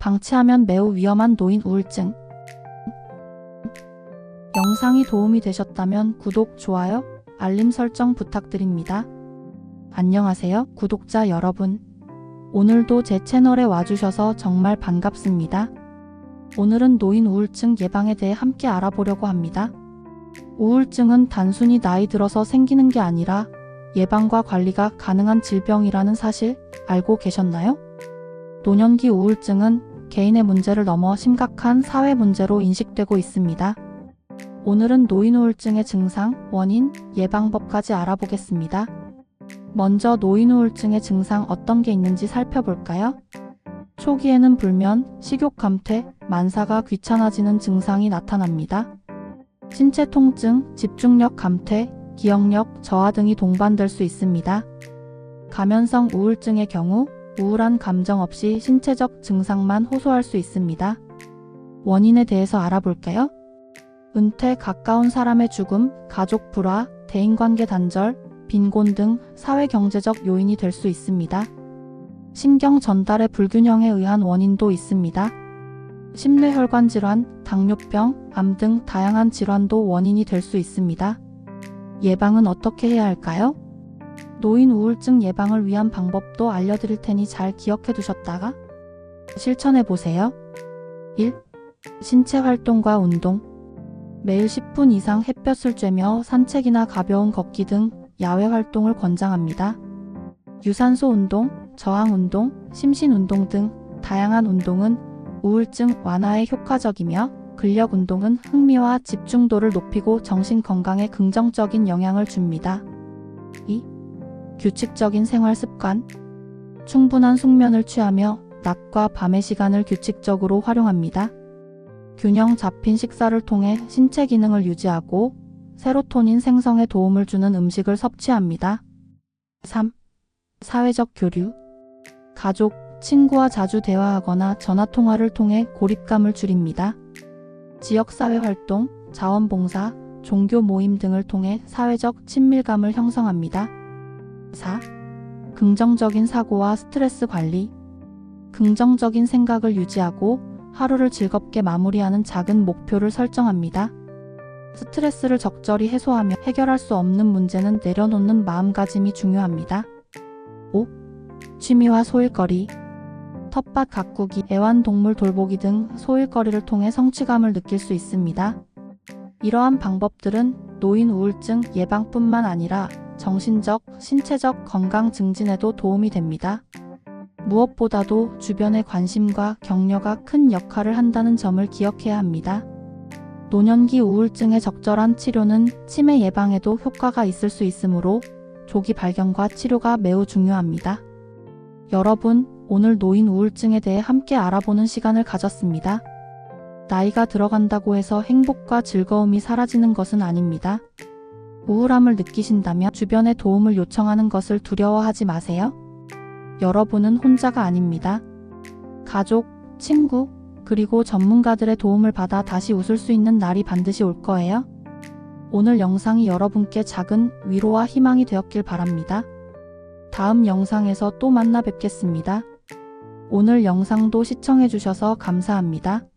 방치하면 매우 위험한 노인 우울증. 영상이 도움이 되셨다면 구독, 좋아요, 알림 설정 부탁드립니다. 안녕하세요, 구독자 여러분. 오늘도 제 채널에 와주셔서 정말 반갑습니다. 오늘은 노인 우울증 예방에 대해 함께 알아보려고 합니다. 우울증은 단순히 나이 들어서 생기는 게 아니라 예방과 관리가 가능한 질병이라는 사실 알고 계셨나요? 노년기 우울증은 개인의 문제를 넘어 심각한 사회 문제로 인식되고 있습니다. 오늘은 노인 우울증의 증상, 원인, 예방법까지 알아보겠습니다. 먼저 노인 우울증의 증상 어떤 게 있는지 살펴볼까요? 초기에는 불면, 식욕 감퇴, 만사가 귀찮아지는 증상이 나타납니다. 신체 통증, 집중력 감퇴, 기억력 저하 등이 동반될 수 있습니다. 가면성 우울증의 경우 우울한 감정 없이 신체적 증상만 호소할 수 있습니다. 원인에 대해서 알아볼까요? 은퇴, 가까운 사람의 죽음, 가족 불화, 대인관계 단절, 빈곤 등 사회 경제적 요인이 될 수 있습니다. 신경 전달의 불균형에 의한 원인도 있습니다. 심뇌혈관 질환, 당뇨병, 암 등 다양한 질환도 원인이 될 수 있습니다. 예방은 어떻게 해야 할까요? 노인 우울증 예방을 위한 방법도 알려드릴 테니 잘 기억해 두셨다가 실천해 보세요. 1. 신체 활동과 운동. 매일 10분 이상 햇볕을 쬐며 산책이나 가벼운 걷기 등 야외 활동을 권장합니다. 유산소 운동, 저항 운동, 심신 운동 등 다양한 운동은 우울증 완화에 효과적이며 근력 운동은 흥미와 집중도를 높이고 정신 건강에 긍정적인 영향을 줍니다. 2. 규칙적인 생활 습관. 충분한 숙면을 취하며 낮과 밤의 시간을 규칙적으로 활용합니다. 균형 잡힌 식사를 통해 신체 기능을 유지하고 세로토닌 생성에 도움을 주는 음식을 섭취합니다. 3. 사회적 교류. 가족, 친구와 자주 대화하거나 전화 통화를 통해 고립감을 줄입니다. 지역사회 활동, 자원봉사, 종교 모임 등을 통해 사회적 친밀감을 형성합니다. 4. 긍정적인 사고와 스트레스 관리. 긍정적인 생각을 유지하고 하루를 즐겁게 마무리하는 작은 목표를 설정합니다. 스트레스를 적절히 해소하며 해결할 수 없는 문제는 내려놓는 마음가짐이 중요합니다. 5. 취미와 소일거리. 텃밭 가꾸기, 애완동물 돌보기 등 소일거리를 통해 성취감을 느낄 수 있습니다. 이러한 방법들은 노인 우울증 예방뿐만 아니라 정신적, 신체적 건강 증진에도 도움이 됩니다. 무엇보다도 주변의 관심과 격려가 큰 역할을 한다는 점을 기억해야 합니다. 노년기 우울증의 적절한 치료는 치매 예방에도 효과가 있을 수 있으므로 조기 발견과 치료가 매우 중요합니다. 여러분, 오늘 노인 우울증에 대해 함께 알아보는 시간을 가졌습니다. 나이가 들어간다고 해서 행복과 즐거움이 사라지는 것은 아닙니다. 우울함을 느끼신다면 주변의 도움을 요청하는 것을 두려워하지 마세요. 여러분은 혼자가 아닙니다. 가족, 친구, 그리고 전문가들의 도움을 받아 다시 웃을 수 있는 날이 반드시 올 거예요. 오늘 영상이 여러분께 작은 위로와 희망이 되었길 바랍니다. 다음 영상에서 또 만나 뵙겠습니다. 오늘 영상도 시청해주셔서 감사합니다.